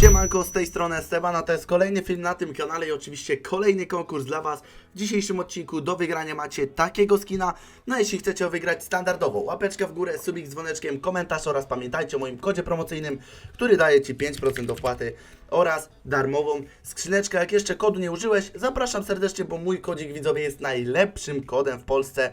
Siemanko, z tej strony Esteban, a to jest kolejny film na tym kanale i oczywiście kolejny konkurs dla Was. W dzisiejszym odcinku do wygrania macie takiego skina, no jeśli chcecie wygrać standardowo, łapeczka w górę, subik z dzwoneczkiem, komentarz oraz pamiętajcie o moim kodzie promocyjnym, który daje Ci 5% dopłaty oraz darmową skrzyneczkę. Jak jeszcze kodu nie użyłeś, zapraszam serdecznie, bo mój kodzik widzowie jest najlepszym kodem w Polsce.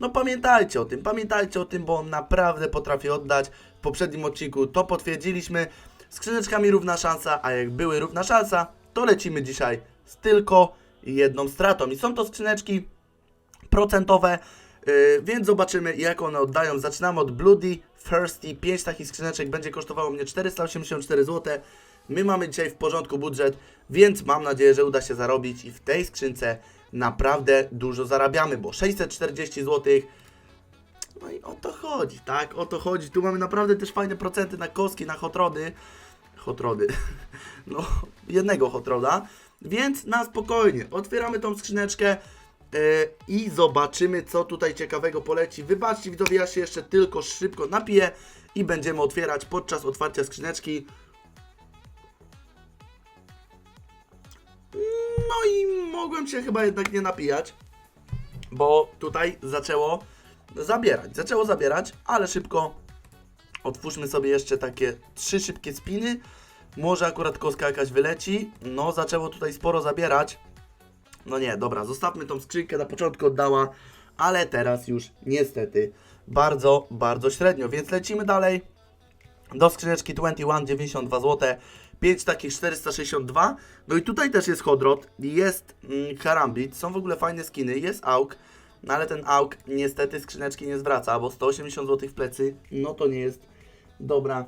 No pamiętajcie o tym, pamiętajcie o tym, bo on naprawdę potrafi oddać. W poprzednim odcinku to potwierdziliśmy. Skrzyneczkami równa szansa, a jak były równa szansa, to lecimy dzisiaj z tylko jedną stratą. I są to skrzyneczki procentowe, yy, więc zobaczymy jak one oddają. Zaczynamy od Bloody Thirsty. 5 takich skrzyneczek będzie kosztowało mnie 484 zł. My mamy dzisiaj w porządku budżet, więc mam nadzieję, że uda się zarobić i w tej skrzynce naprawdę dużo zarabiamy, bo 640 zł no i o to chodzi, tak? O to chodzi. Tu mamy naprawdę też fajne procenty na kostki, na hotrody. Hotrody. No, jednego hotroda. Więc na spokojnie. Otwieramy tą skrzyneczkę yy, i zobaczymy, co tutaj ciekawego poleci. Wybaczcie, widzowie, ja się jeszcze tylko szybko napiję i będziemy otwierać podczas otwarcia skrzyneczki. No i mogłem się chyba jednak nie napijać, bo tutaj zaczęło zabierać. Zaczęło zabierać, ale szybko otwórzmy sobie jeszcze takie trzy szybkie spiny. Może akurat kostka jakaś wyleci. No, zaczęło tutaj sporo zabierać. No nie, dobra, zostawmy tą skrzynkę, na początku oddała, ale teraz już niestety bardzo, bardzo średnio, więc lecimy dalej do skrzyneczki 21,92 zł. 5 takich 462. No i tutaj też jest Hodrot, jest mm, Karambit, są w ogóle fajne skiny, jest AUK, no ale ten AUK niestety skrzyneczki nie zwraca, bo 180 zł w plecy, no to nie jest dobra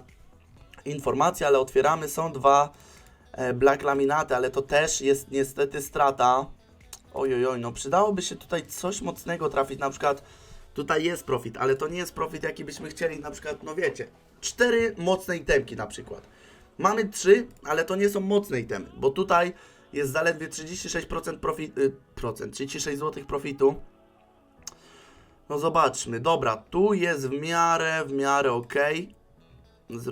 informacja, ale otwieramy, są dwa e, Black Laminaty, ale to też jest niestety strata. Ojojoj, no przydałoby się tutaj coś mocnego trafić, na przykład tutaj jest profit, ale to nie jest profit jaki byśmy chcieli, na przykład, no wiecie, cztery mocne itemki na przykład. Mamy trzy, ale to nie są mocne itemy, bo tutaj jest zaledwie 36% profit, y, procent, 36 zł profitu. No zobaczmy, dobra, tu jest w miarę, w miarę ok.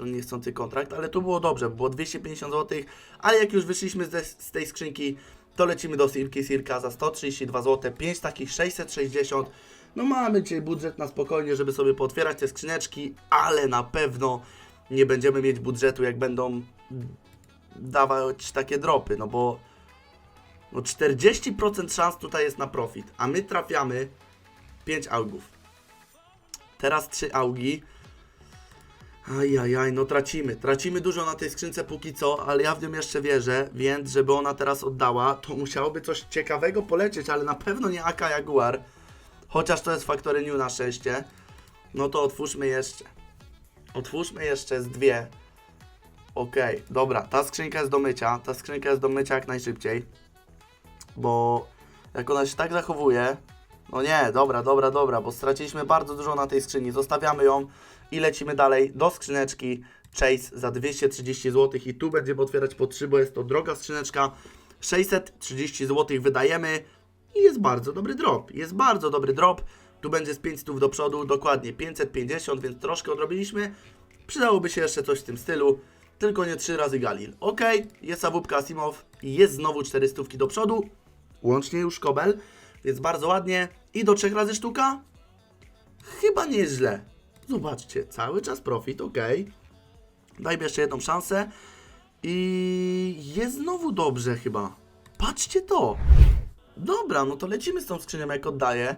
Niechcący kontrakt, ale tu było dobrze, było 250 zł, ale jak już wyszliśmy z, tej skrzynki, to lecimy do Sirki Sirka za 132 zł, 5 takich 660. No mamy dzisiaj budżet na spokojnie, żeby sobie pootwierać te skrzyneczki, ale na pewno nie będziemy mieć budżetu, jak będą dawać takie dropy, no bo no 40% szans tutaj jest na profit, a my trafiamy 5 augów. Teraz 3 augi. Ajajaj, no tracimy. Tracimy dużo na tej skrzynce póki co, ale ja w nią jeszcze wierzę, więc żeby ona teraz oddała, to musiałoby coś ciekawego polecieć, ale na pewno nie AK Jaguar. Chociaż to jest Factory New na szczęście. No to otwórzmy jeszcze. Otwórzmy jeszcze z dwie. Okej, dobra, ta skrzynka jest do mycia. Ta skrzynka jest do mycia jak najszybciej. Bo jak ona się tak zachowuje. No nie, dobra, dobra, dobra, bo straciliśmy bardzo dużo na tej skrzyni. Zostawiamy ją i lecimy dalej do skrzyneczki Chase za 230 zł. I tu będziemy otwierać po 3, bo jest to droga skrzyneczka. 630 zł wydajemy i jest bardzo dobry drop. Jest bardzo dobry drop. Tu będzie z 500 do przodu, dokładnie 550, więc troszkę odrobiliśmy. Przydałoby się jeszcze coś w tym stylu, tylko nie 3 razy Galil. Ok, jest awupka Asimow i jest znowu 400 do przodu, łącznie już kobel, więc bardzo ładnie. I do 3 razy sztuka? Chyba nie jest źle. Zobaczcie, cały czas profit, ok. Dajmy jeszcze jedną szansę. I jest znowu dobrze chyba. Patrzcie to. Dobra, no to lecimy z tą skrzynią jak oddaję.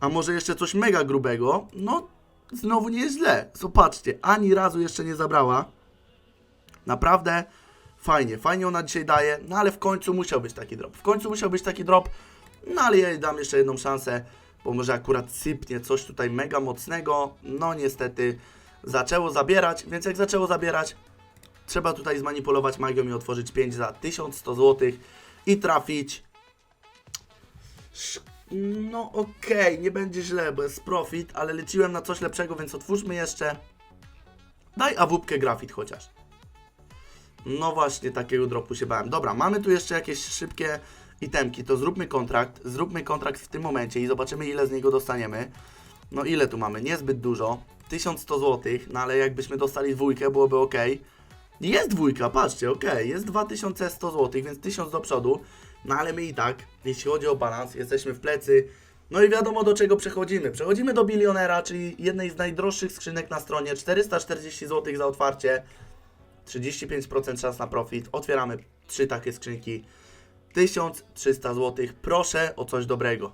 A może jeszcze coś mega grubego? No, znowu nie jest źle. Zobaczcie, ani razu jeszcze nie zabrała. Naprawdę fajnie, fajnie ona dzisiaj daje, no ale w końcu musiał być taki drop. W końcu musiał być taki drop, no ale ja jej dam jeszcze jedną szansę, bo może akurat sypnie coś tutaj mega mocnego. No niestety zaczęło zabierać, więc jak zaczęło zabierać, trzeba tutaj zmanipulować magią i otworzyć 5 za 1100 zł i trafić no okej, nie będzie źle, bo jest profit, ale liczyłem na coś lepszego, więc otwórzmy jeszcze. Daj awupkę grafit chociaż. No właśnie, takiego dropu się bałem. Dobra, mamy tu jeszcze jakieś szybkie itemki, to zróbmy kontrakt. Zróbmy kontrakt w tym momencie i zobaczymy ile z niego dostaniemy. No ile tu mamy? Niezbyt dużo. 1100 zł, no ale jakbyśmy dostali dwójkę, byłoby ok. Jest dwójka, patrzcie, okej, jest 2100 zł, więc 1000 do przodu, no ale my i tak, jeśli chodzi o balans, jesteśmy w plecy, no i wiadomo do czego przechodzimy. Przechodzimy do bilionera, czyli jednej z najdroższych skrzynek na stronie, 440 zł za otwarcie, 35% szans na profit, otwieramy trzy takie skrzynki, 1300 zł, proszę o coś dobrego.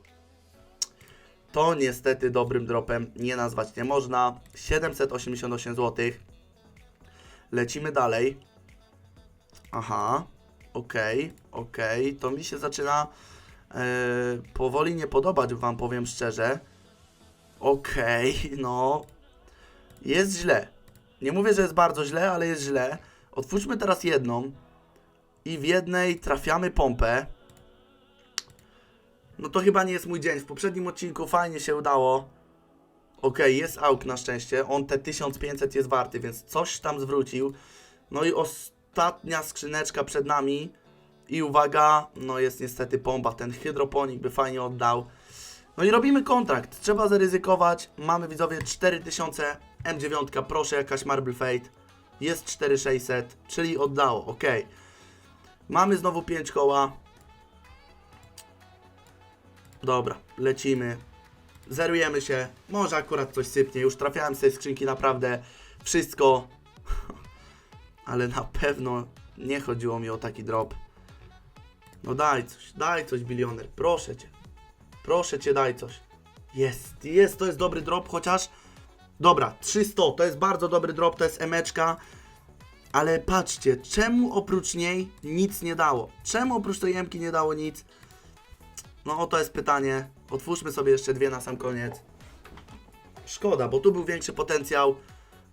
To niestety dobrym dropem nie nazwać nie można, 788 zł, Lecimy dalej. Aha, okej, okej. To mi się zaczyna e, powoli nie podobać, wam powiem szczerze. Okej, no. Jest źle. Nie mówię, że jest bardzo źle, ale jest źle. Otwórzmy teraz jedną. I w jednej trafiamy pompę. No to chyba nie jest mój dzień. W poprzednim odcinku fajnie się udało. Okej, jest auk na szczęście. On te 1500 jest warty, więc coś tam zwrócił. No i ostatnia skrzyneczka przed nami. I uwaga, no jest niestety pompa. Ten hydroponik by fajnie oddał. No i robimy kontrakt. Trzeba zaryzykować. Mamy widzowie 4000 M9. Proszę, jakaś Marble Fate. Jest 4600, czyli oddało. Ok. Mamy znowu 5 koła. Dobra, lecimy. Zerujemy się. Może akurat coś sypnie. Już trafiałem z tej skrzynki naprawdę wszystko. Ale na pewno nie chodziło mi o taki drop. No daj coś, daj coś, bilioner. Proszę cię. Proszę cię, daj coś. Jest, jest, to jest dobry drop, chociaż. Dobra, 300, to jest bardzo dobry drop, to jest emeczka. Ale patrzcie, czemu oprócz niej nic nie dało? Czemu oprócz tej emki nie dało nic? No to jest pytanie. Otwórzmy sobie jeszcze dwie na sam koniec. Szkoda, bo tu był większy potencjał.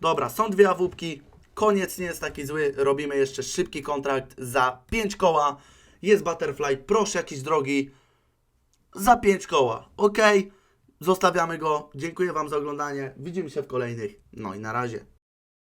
Dobra, są dwie awupki. Koniec nie jest taki zły. Robimy jeszcze szybki kontrakt za 5 koła. Jest Butterfly, proszę jakiś drogi. Za 5 koła. Ok. Zostawiamy go. Dziękuję Wam za oglądanie. Widzimy się w kolejnych. No i na razie.